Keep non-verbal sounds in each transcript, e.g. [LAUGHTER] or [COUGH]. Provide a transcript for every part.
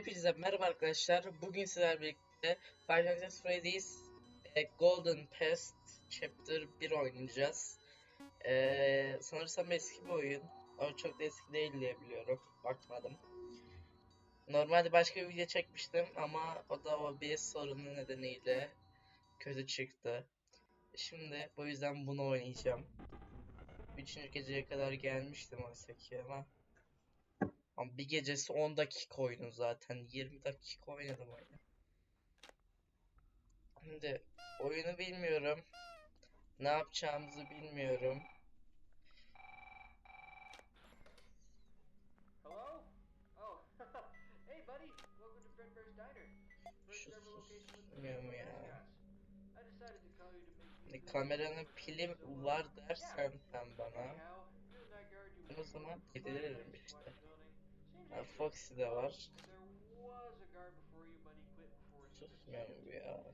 Hepinize merhaba arkadaşlar. Bugün sizlerle birlikte Final Fantasy Freddy's e, Golden Past Chapter 1 oynayacağız. E, sanırsam eski bir oyun. Ama çok da eski değil diye biliyorum. Bakmadım. Normalde başka bir video çekmiştim ama o da o bir sorunu nedeniyle kötü çıktı. Şimdi bu yüzden bunu oynayacağım. Üçüncü geceye kadar gelmiştim oysa ki ama ama bir gecesi 10 dakika oyunu zaten. 20 dakika oynadım oyunu. Şimdi oyunu bilmiyorum. Ne yapacağımızı bilmiyorum. Hello? Oh, [LAUGHS] hey buddy, welcome to Diner. With the susmuyor mu ya? mascots. I decided to call you to make Hani kameranın pili var dersen sen bana. O zaman deliririm işte. Foxy de var. Bu ya?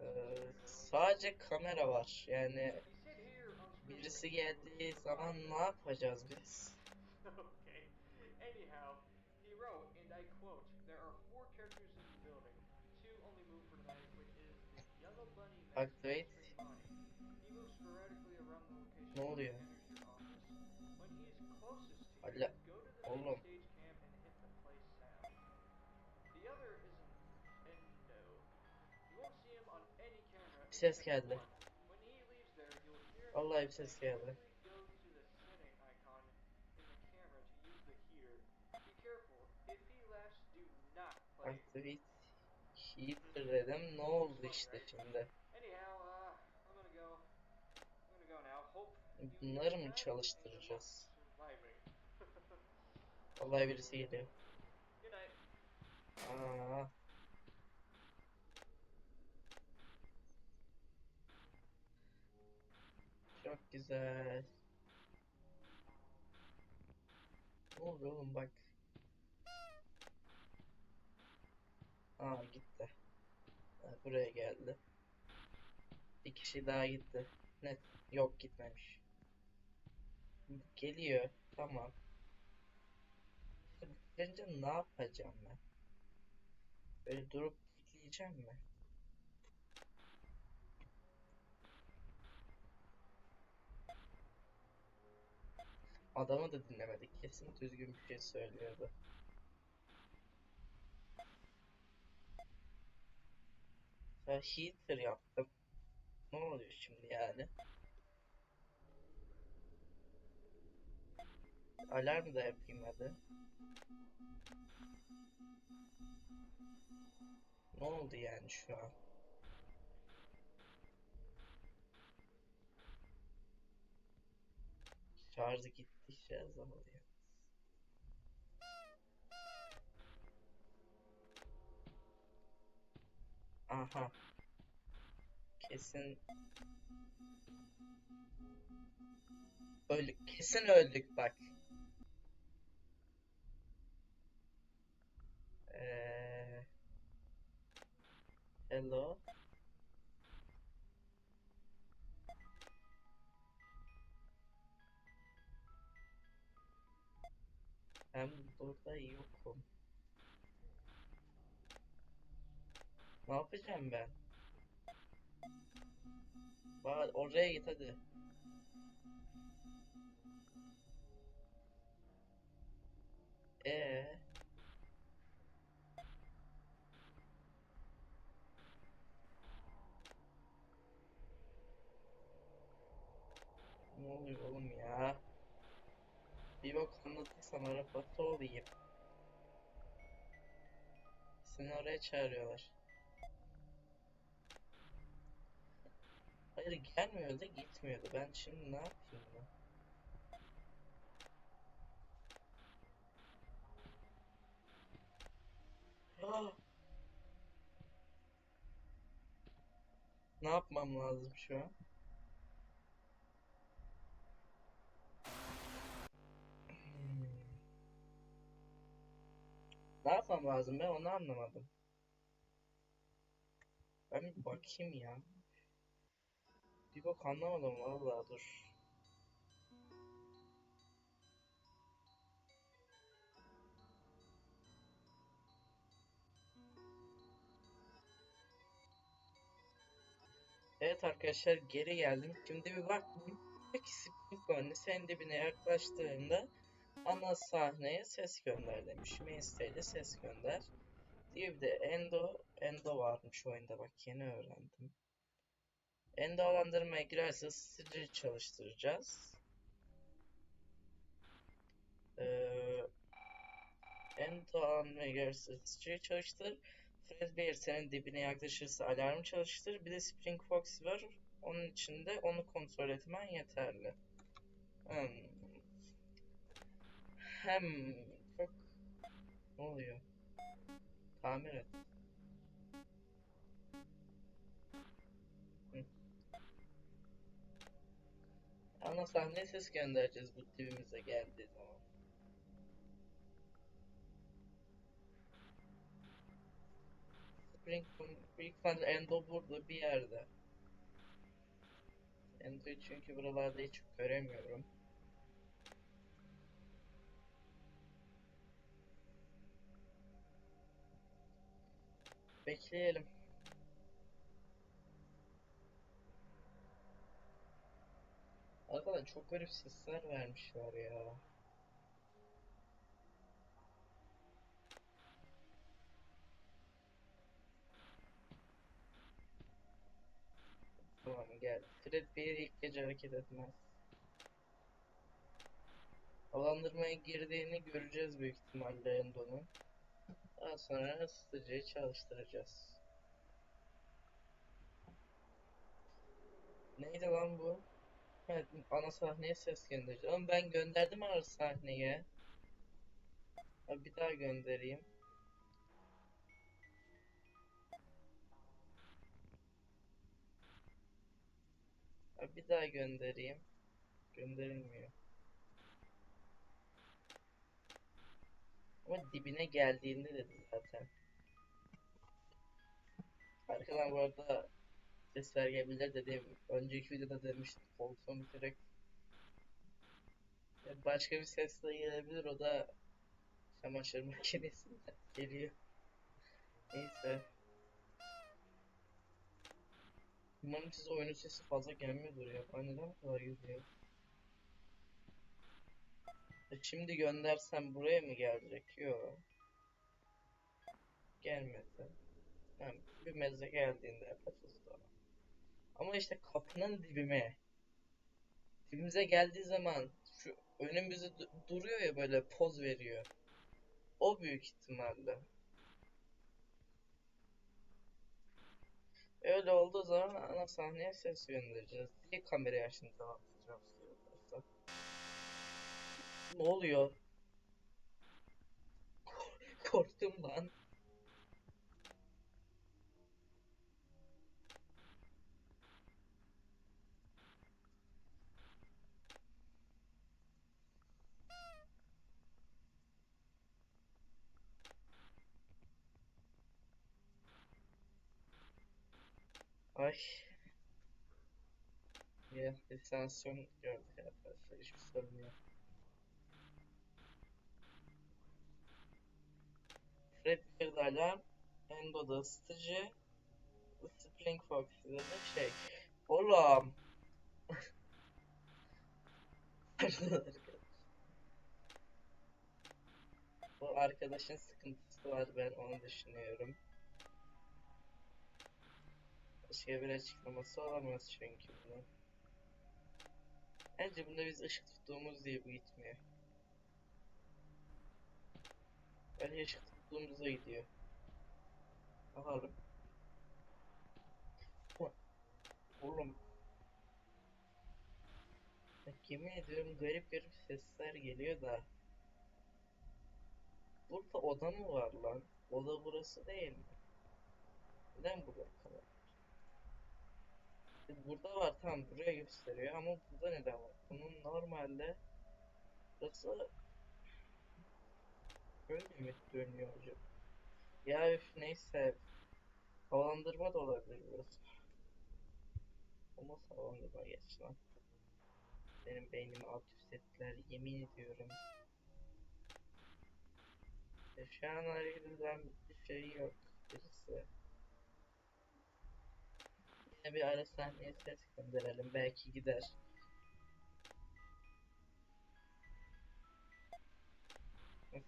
Ee, sadece kamera var. Yani birisi geldiği zaman ne yapacağız biz? [LAUGHS] Activate. and Bonnie. Bir ses geldi. Vallahi bir ses geldi. Activate heater dedim. Ne oldu işte şimdi? Anyhow, uh, I'm Vallahi birisi geliyor. Aa. Çok güzel. Ne oldu oğlum bak. Aa gitti. Ha, buraya geldi. Bir kişi daha gitti. Ne? Yok gitmemiş. Geliyor. Tamam. Bence ne yapacağım ben? Böyle durup bekleyeceğim mi? Adamı da dinlemedik. Kesin düzgün bir şey söylüyordu. Ya heater yaptım. Ne oluyor şimdi yani? Alarm da yapayım hadi. Ne oldu yani şu an? Şarjı gittikçe azalıyor. Aha. Kesin öldük. Kesin öldük bak. Yapacağım ben? Bak oraya git hadi. Ee. Ne oluyor oğlum ya? Bir bak anlatırsam Arafat'ta olayım. Seni oraya çağırıyorlar. Hayır gelmiyordu gitmiyordu. Ben şimdi ne yapayım? Ah! [GASPS] Ne yapmam lazım şu an? Hmm. Ne yapmam lazım ben onu anlamadım. Ben bir bakayım ya. Bir bok anlamadım valla dur. Evet arkadaşlar geri geldim. Şimdi bir baktım. Peki Spring Corn'u sen dibine yaklaştığında ana sahneye ses gönder demiş. Mainstage'e ses gönder. Diye bir de Endo, Endo varmış oyunda bak yeni öğrendim. Endo alandırmaya girerse Stitch'i çalıştıracağız. Ee, Endo alandırmaya girerse Stitch'i çalıştır. Fredbear senin dibine yaklaşırsa alarm çalıştır. Bir de Spring Fox var. Onun içinde onu kontrol etmen yeterli. Hmm. Hem çok ne oluyor? Tamir et. Ana sahneye ses göndereceğiz bu dibimize geldiği zaman. Spring Büyük ihtimalle Endo burada bir yerde. Endo'yu çünkü buralarda hiç göremiyorum. Bekleyelim. Arkadan çok garip sesler vermişler ya. Tamam gel. Fred bir ilk gece hareket etmez. Alandırmaya girdiğini göreceğiz büyük ihtimalle Endo'nun. Daha sonra ısıtıcıyı çalıştıracağız. Neydi lan bu? Ana sahneye ses göndereceğim. Ama ben gönderdim ara sahneye. Ha, bir daha göndereyim. Ha, bir daha göndereyim. Gönderilmiyor. Ama dibine geldiğinde dedi zaten. Arkadan bu arada sesler gelebilir dediğim önceki videoda demiştim direkt Ya başka bir ses de gelebilir o da çamaşır makinesinden geliyor. Neyse. Umarım size oyunun sesi fazla gelmiyordur ya. Ben neden bu kadar gidiyor? E Şimdi göndersem buraya mı gelecek? Yok. Gelmedi. Yani bir meze geldiğinde yapacağız daha. Ama işte kapının dibime. Dibimize geldiği zaman şu önümüzde du- duruyor ya böyle poz veriyor. O büyük ihtimalle. Öyle olduğu zaman ana sahneye ses göndereceğiz. Diye kamerayı tutacağım arkadaşlar. Ne oluyor? Korktum lan. Ay. Ya lisansyon gördük arkadaşlar. Hiçbir sorun yok. Fred bir de alarm. Endo da ısıtıcı. Spring Fox'da da şey. Oğlum. [LAUGHS] Bu arkadaşın sıkıntısı var ben onu düşünüyorum. Başka bir açıklaması olamaz çünkü bunun. Bence bunda biz ışık tuttuğumuz diye bu gitmiyor. Bence ışık tuttuğumuzda gidiyor. Bakalım. Oğlum. Bak yemin ediyorum garip garip sesler geliyor da. Burada oda mı var lan? Oda burası değil mi? Neden burada kadar? Burada var tamam buraya gösteriyor ama burada neden var? Bunun normalde burası böyle mi dönüyor hocam? Ya üf neyse havalandırma da olabilir burası. Olmaz havalandırma geç lan. Benim beynimi alt üst ettiler yemin ediyorum. E, şu an hareket eden bir şey yok birisi. Yine bir sahneye ses gönderelim. Belki gider.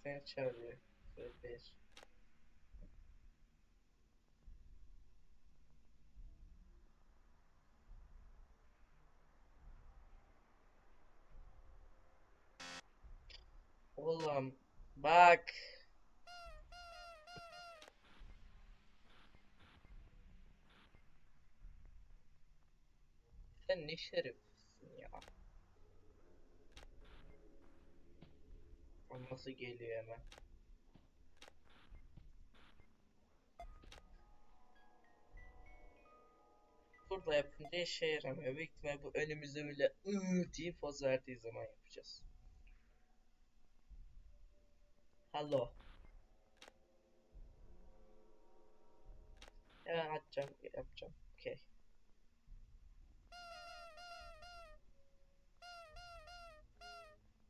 Seni çağırıyor. Bir. Oğlum bak. Sen ne şerefsizsin ya. O nasıl geliyor hemen? Burada yapınca işe yaramıyor. Büyük bu önümüzde böyle ıı diye poz verdiği zaman yapacağız. Hello. Hemen açacağım, yapacağım. Okey.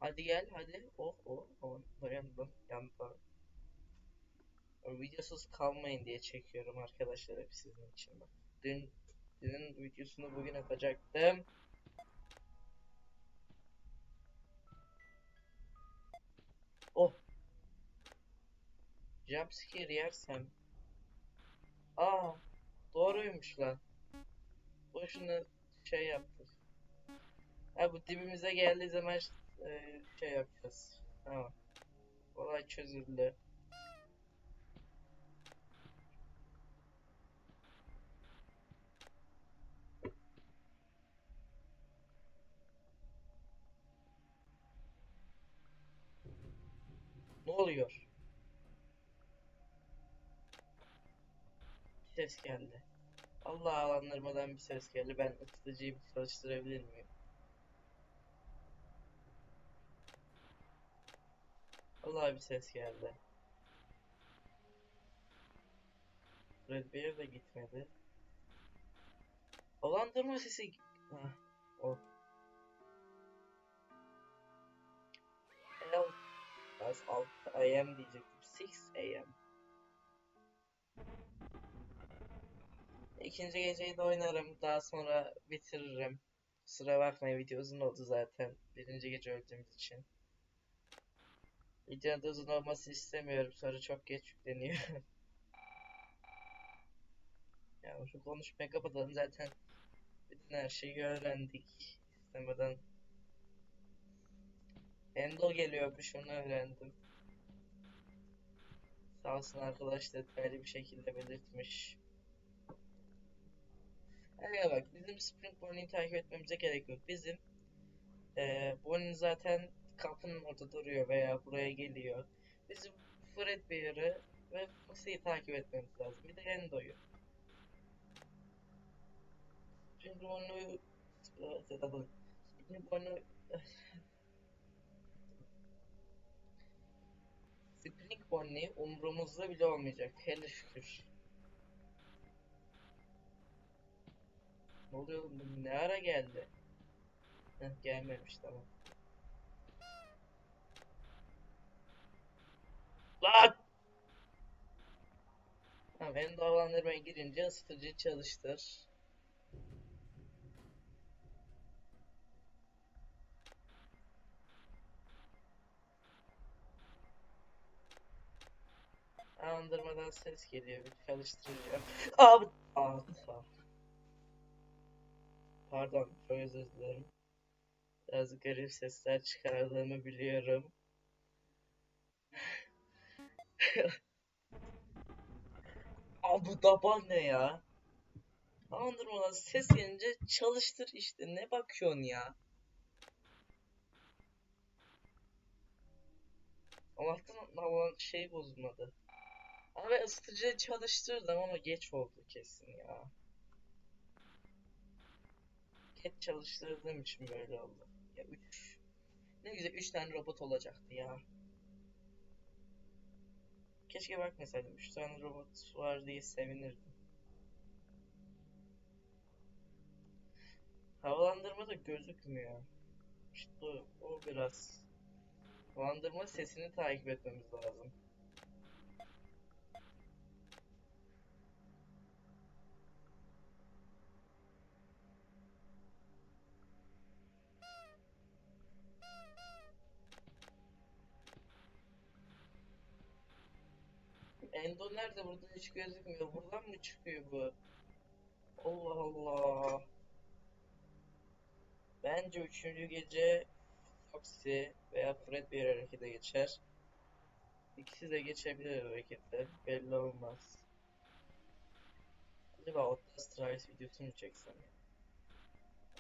Hadi gel, hadi. Oh, oh, oh. Dayandım, yandım. Videosuz kalmayın diye çekiyorum arkadaşlar hep sizin için. Dün, dünün videosunu bugün atacaktım. Oh. Jumpscare yersem. Aa, doğruymuş lan. Boşuna şey yaptık. Ha bu dibimize geldiği zaman e, şey yapacağız. Tamam. Olay çözüldü. Ne oluyor? Ses geldi. Allah alandırmadan bir ses geldi. Ben ısıtıcıyı çalıştırabilir miyim? Allah bir ses geldi. Red Bear de gitmedi. Alandırma sesi... Hah, o. El... Az 6 AM diyecektim. 6 AM. İkinci geceyi de oynarım. Daha sonra bitiririm. Kusura bakmayın video uzun oldu zaten. Birinci gece öldüğümüz için. Videonun uzun olmasını istemiyorum. Sonra çok geç yükleniyor. [LAUGHS] ya şu konuşmayı kapatalım zaten. Bütün her şeyi öğrendik. İstemeden. Endo geliyormuş onu öğrendim. Sağ olsun arkadaş detaylı bir şekilde belirtmiş. Evet bak bizim Spring Bonnie'yi takip etmemize gerek yok. Bizim eee Bonnie zaten kapının orada duruyor veya buraya geliyor. Bizim Fredbear'ı ve Foxy'yi takip etmemiz lazım. Bir de Endo'yu. Spring Bonnie'yi Spring Bonnie Spring Bonnie umurumuzda bile olmayacak. Hele şükür. Ne oluyor oğlum? Ne ara geldi? Heh, gelmemiş tamam. Lan! Tamam, en havalandırmaya girince ısıtıcı çalıştır. Havalandırmadan ses geliyor. Bir çalıştıracağım. [LAUGHS] Abi! Aa. Pardon, çok özür dilerim. Biraz garip sesler çıkardığımı biliyorum. [LAUGHS] Aa bu daban ne ya? Andırmadan ses gelince çalıştır işte. Ne bakıyorsun ya? Allah'tan havalan şey bozulmadı. Abi ısıtıcıyı çalıştırdım ama geç oldu kesin ya. Geç çalıştırdığım için böyle oldu. Ya 3. Ne güzel 3 tane robot olacaktı ya. Keşke bakmasaydım. 3 tane robot var diye sevinirdim. Havalandırma da gözükmüyor. İşte o, o biraz. Havalandırma sesini takip etmemiz lazım. Endo nerede? Burada hiç gözükmüyor. Buradan mı çıkıyor bu? Allah Allah. Bence üçüncü gece Foxy veya Fred bir harekete geçer. İkisi de geçebilir harekette. Belli olmaz. Acaba Outlast Rise videosunu mu çeksem ya?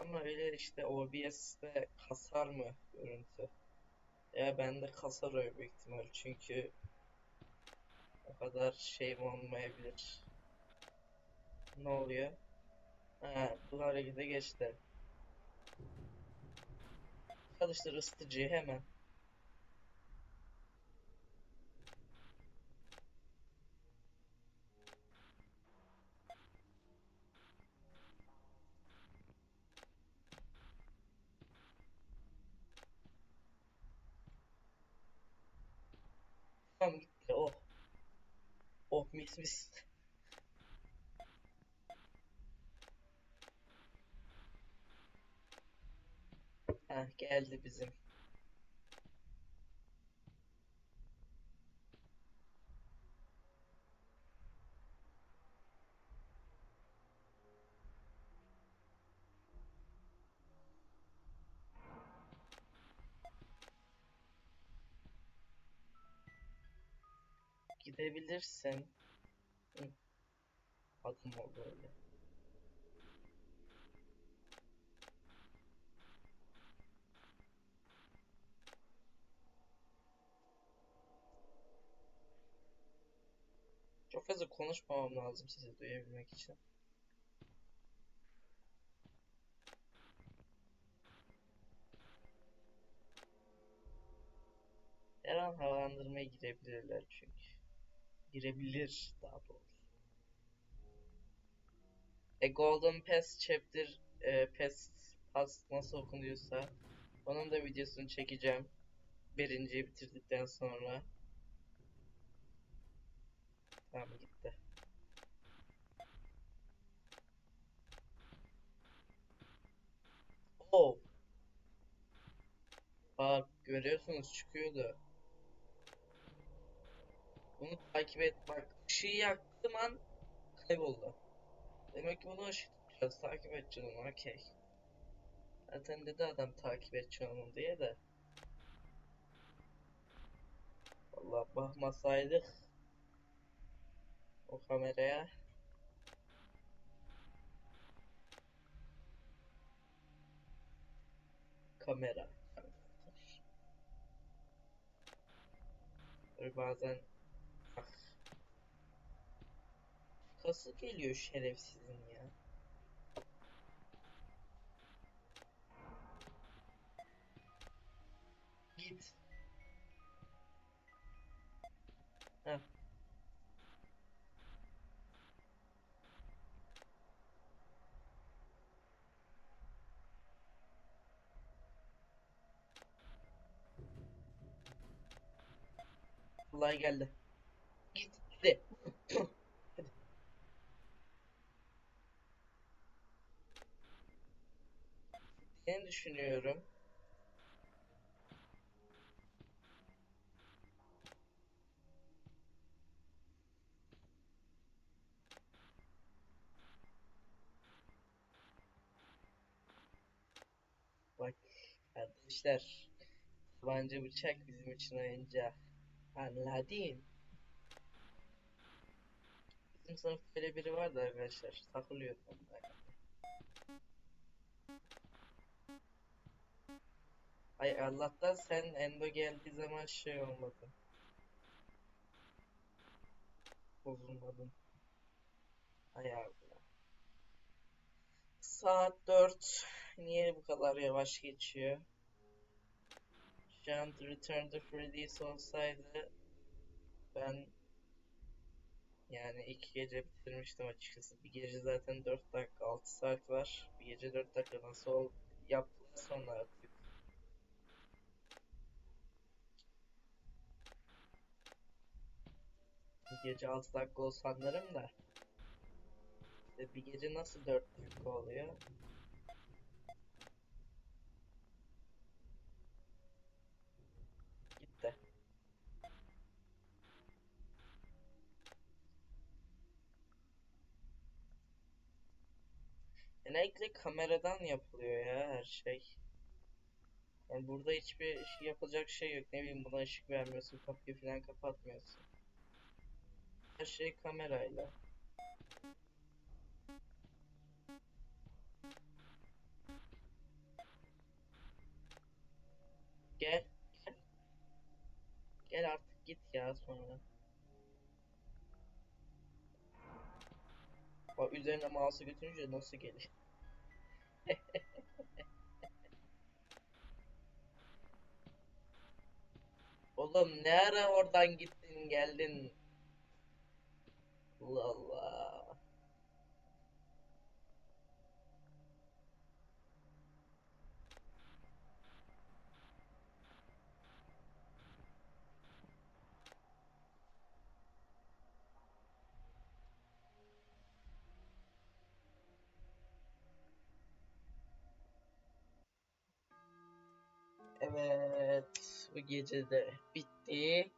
Ama öyle işte OBS'de kasar mı görüntü? Ya bende kasar öyle büyük ihtimal çünkü o kadar şeyim olmayabilir. Ne oluyor? Ha, bu harekete geçti. Çalıştır ısıtıcıyı hemen. Tamam gitti. Oh. Mis mis. Heh, geldi bizim. Gidebilirsin. Hı. Adım oldu öyle. Çok fazla konuşmamam lazım sizi duyabilmek için. Her an havalandırmaya girebilirler çünkü. Girebilir daha doğrusu. A Golden Pass Chapter e, Pass, Pass nasıl okunuyorsa onun da videosunu çekeceğim. Birinciyi bitirdikten sonra. Tamam gitti. Oh. Bak görüyorsunuz çıkıyordu. Bunu takip et bak ışığı yaktım an kayboldu. Demek bunu ışık tutacağız takip edeceğiz onu okey. Zaten dedi adam takip edeceğim onu diye de. Vallahi bakmasaydık o kameraya. Kamera. Böyle bazen Kası geliyor şerefsizin ya. Git. Heh. Kolay geldi. Git hadi. hadi. Ne düşünüyorum? Bak arkadaşlar tabanca bıçak bizim için oyuncak. Anladın? Bizim sınıfta böyle biri vardı arkadaşlar. Takılıyor onunla. Ay Allah'tan sen Endo geldiği zaman şey olmadın. Bozulmadın. Ay abi. Saat 4. Niye bu kadar yavaş geçiyor? Şu Return to Freddy's olsaydı ben yani iki gece bitirmiştim açıkçası. Bir gece zaten 4 dakika 6 saat var. Bir gece 4 dakika nasıl ol yaptılar sonra Gece 6 dakika ol sanırım da. İşte bir gece nasıl 4 dakika oluyor? Gitti. Genellikle kameradan yapılıyor ya her şey. Yani burada hiçbir şey yapılacak şey yok. Ne bileyim buna ışık vermiyorsun, kapıyı falan kapatmıyorsun. Her şey kamerayla. Gel, gel. Artık git ya sonra. Bak üzerine mouse'u götürünce nasıl gelir? [LAUGHS] Oğlum ne ara oradan gittin geldin? Allah Allah. Evet, bu gece de bitti.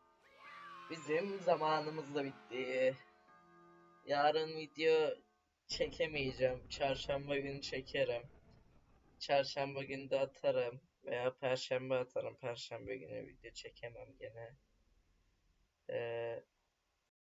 Bizim zamanımız da bitti. Yarın video çekemeyeceğim. Çarşamba günü çekerim. Çarşamba günü de atarım. Veya perşembe atarım. Perşembe günü video çekemem gene. Ee,